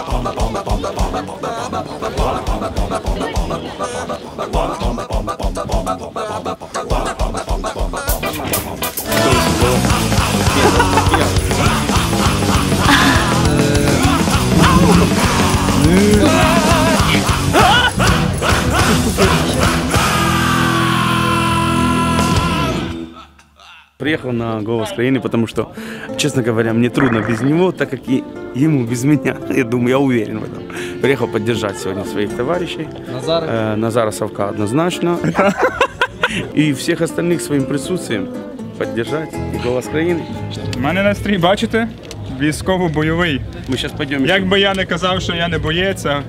bomba bomba bomba bomba bomba bomba bomba bomba bomba bomba bomba bomba bomba Приехал на «Голос Украины», потому что, честно говоря, мне трудно без него, так как и ему без меня. Я думаю, я уверен в этом. Приехал поддержать сегодня своих товарищей. Назар. Э, Назара Савка однозначно. И всех остальных своим присутствием поддержать. И «Голос Украины». У мене настрій, бачите? Військово-бойовий. Мы сейчас пойдем. Як би я не казав, що я не боєць, а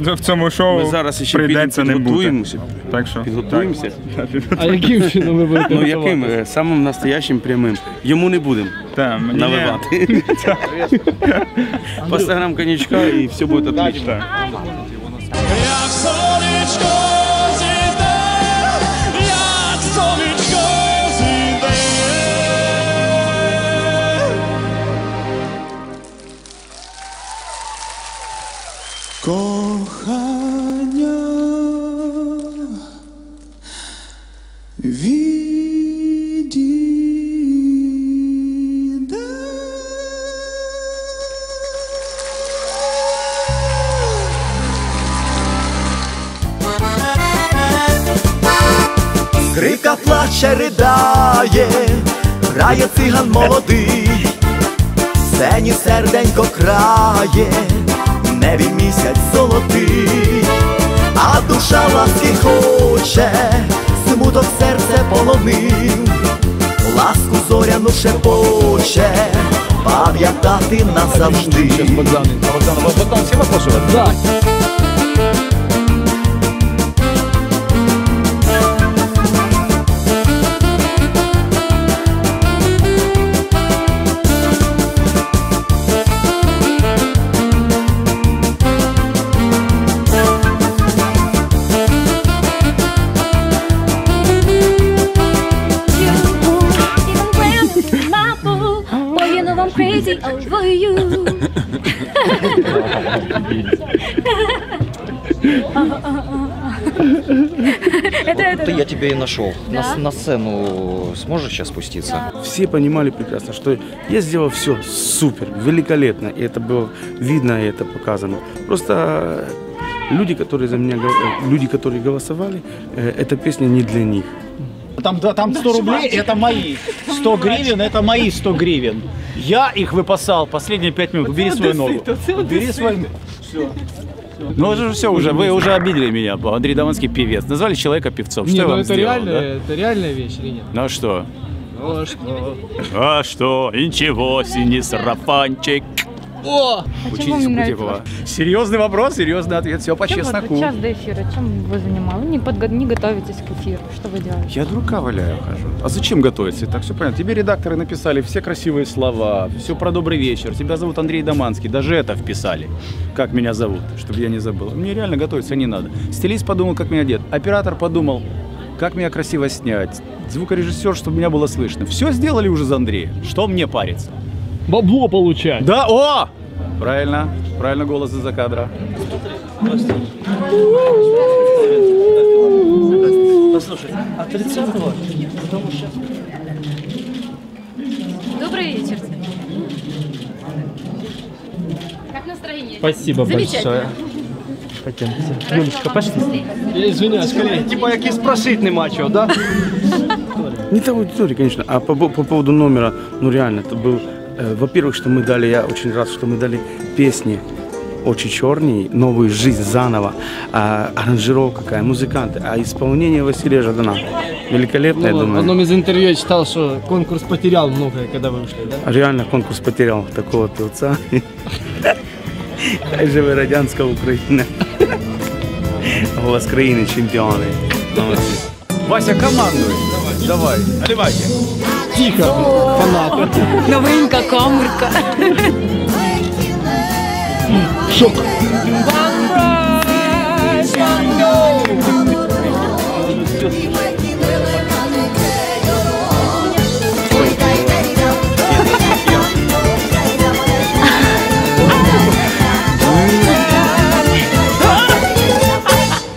в цьому шоу Ми зараз ще прийдеться не бути. підготуємося. Так що Підготуємося. А яким чином ви будете Ну яким? Е, Самим настоящим прямим. Йому не будемо наливати. По 100 грам коньячка і все буде отлично. Кохання. Відійде. Крика плаче, ридає, грає циган молодий, сені серденько крає, небі місяць золотий, а душа ласки хоче, смуток серце полонив, ласку зоряну шепоче, пам'ятати назавжди. Богдан. Богдан, Богдан, всі вопроси? Так. Crazy over you. Это, это, я тебя и нашел. Да? На, на сцену сможешь сейчас спуститься? Все понимали прекрасно, что я сделал все супер, великолепно. И это было видно, и это показано. Просто люди, которые за меня, гол- люди, которые голосовали, э, эта песня не для них. Там, да, там 100 рублей это мои. 100 гривен это мои 100 гривен. Я их выпасал последние 5 минут. Убери свою ногу. Убери свою Все. Ну это же все уже, вы уже обидели меня. Андрей Даванский певец. Назвали человека певцом. Что Не, я ну вам это сделал, реальная, да? это реальная вещь или нет? Ну а что? Ну а что? А что? Ничего, синий сарафанчик. О! Учитесь Путикова. Серьезный вопрос, серьезный ответ. Все по Чем чесноку. вот час до эфира, чем вы занимались? Не, подго- не готовитесь к эфиру, что вы делаете? Я дурака валяю хожу. А зачем готовиться? Так все понятно. Тебе редакторы написали все красивые слова, все про добрый вечер. Тебя зовут Андрей Доманский. Даже это вписали. Как меня зовут, чтобы я не забыл. Мне реально готовиться не надо. Стилист подумал, как меня одет. Оператор подумал, как меня красиво снять. Звукорежиссер, чтобы меня было слышно. Все сделали уже за Андрея. Что мне париться? Бабло получать. Да, о! Правильно, правильно голос из-за кадра. Добрый вечер. Как настроение? Спасибо большое. Юлечка, пошли. Я извиняюсь, коллеги. Типа як і спросить нема чого, да? Не та аудитория, конечно, а по, по поводу номера, ну реально, это был, во-первых, что мы дали, я очень рад, что мы дали песни «Очи черные», «Новую жизнь заново», а, аранжировка какая, музыканты, а исполнение Василия Жадана. Великолепно, я Ну, в думаю. одном из интервью я читал, что конкурс потерял многое, когда вы ушли, да? Реально конкурс потерял такого певца. Хай живе радянська Україна. Голос країни чемпіони. Молодці. Вася, командуй. Давай. Наливайте. Тихо, фанаты. Новинка, камерка. Шок.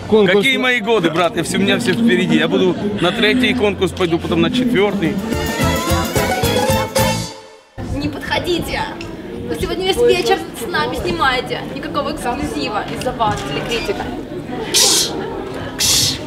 Конкурс. Какие мои годы, брат? Я все, у меня все впереди. Я буду на третий конкурс пойду, потом на четвертый. Не подходите! Вы сегодня весь вечер с нами снимаете. Никакого эксклюзива из-за вас, телекритика.